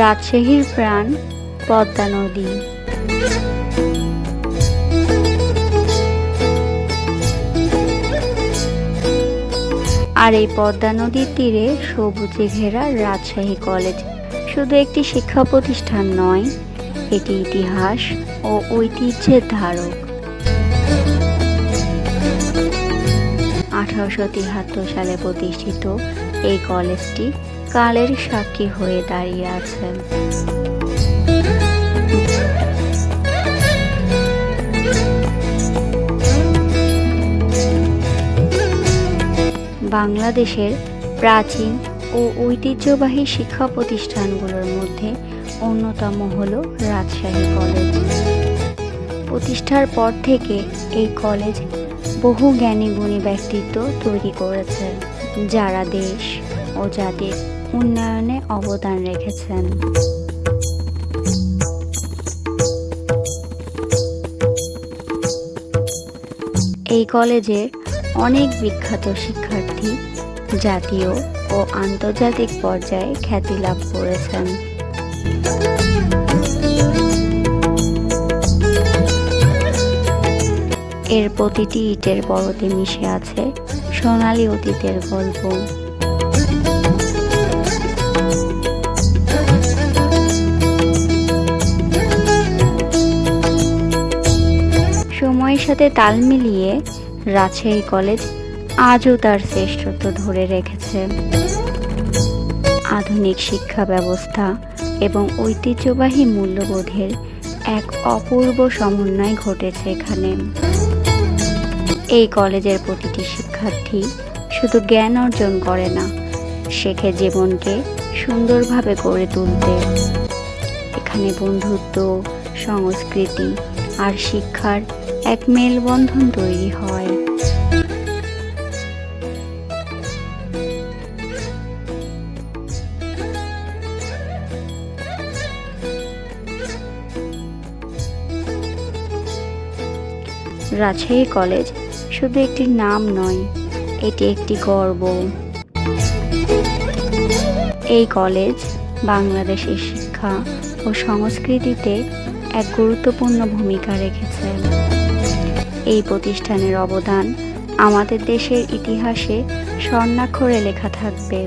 রাজশাহীর প্রাণ পদ্মা নদী। আর এই পদ্মা নদীর তীরে সবুজে ঘেরা রাজশাহী কলেজ। শুধু একটি শিক্ষা প্রতিষ্ঠান নয়, এটি ইতিহাস ও ঐতিহ্যের ধারক। আঠারোশো তিয়াত্তর সালে প্রতিষ্ঠিত এই কলেজটি কালের সাক্ষী হয়ে দাঁড়িয়ে আছেন। বাংলাদেশের প্রাচীন ও ঐতিহ্যবাহী শিক্ষা প্রতিষ্ঠানগুলোর মধ্যে অন্যতম হল রাজশাহী কলেজ। প্রতিষ্ঠার পর থেকে এই কলেজ বহু জ্ঞানী গুণী ব্যক্তিত্ব তৈরি করেছে, যারা দেশ ও জাতির উন্নয়নে অবদান রেখেছেন। এই কলেজে অনেক বিখ্যাত শিক্ষার্থী জাতীয় ও আন্তর্জাতিক পর্যায়ে খ্যাতি লাভ করেছেন। এর প্রতিটি ইটের পরতে মিশে আছে সোনালী অতীতের গল্প। সাথে তাল মিলিয়ে রাজশাহী কলেজ আজও তার শ্রেষ্ঠত্ব ধরে রেখেছে। আধুনিক শিক্ষা ব্যবস্থা এবং ঐতিহ্যবাহী মূল্যবোধের এক অপূর্ব সমন্বয় ঘটেছে এখানে। এই কলেজের প্রতিটি শিক্ষার্থী শুধু জ্ঞান অর্জন করে না, শেখে জীবনকে সুন্দরভাবে গড়ে তুলতে। এখানে বন্ধুত্ব, সংস্কৃতি আর শিক্ষার এক মেলবন্ধন তৈরি হয়। রাজশাহী কলেজ শুধু একটি নাম নয়, এটি একটি গর্ব। এই কলেজ বাংলাদেশের শিক্ষা ও সংস্কৃতিতে এক গুরুত্বপূর্ণ ভূমিকা রেখেছে। এই প্রতিষ্ঠানের অবদান আমাদের দেশের ইতিহাসে স্বর্ণাক্ষরে লেখা থাকবে।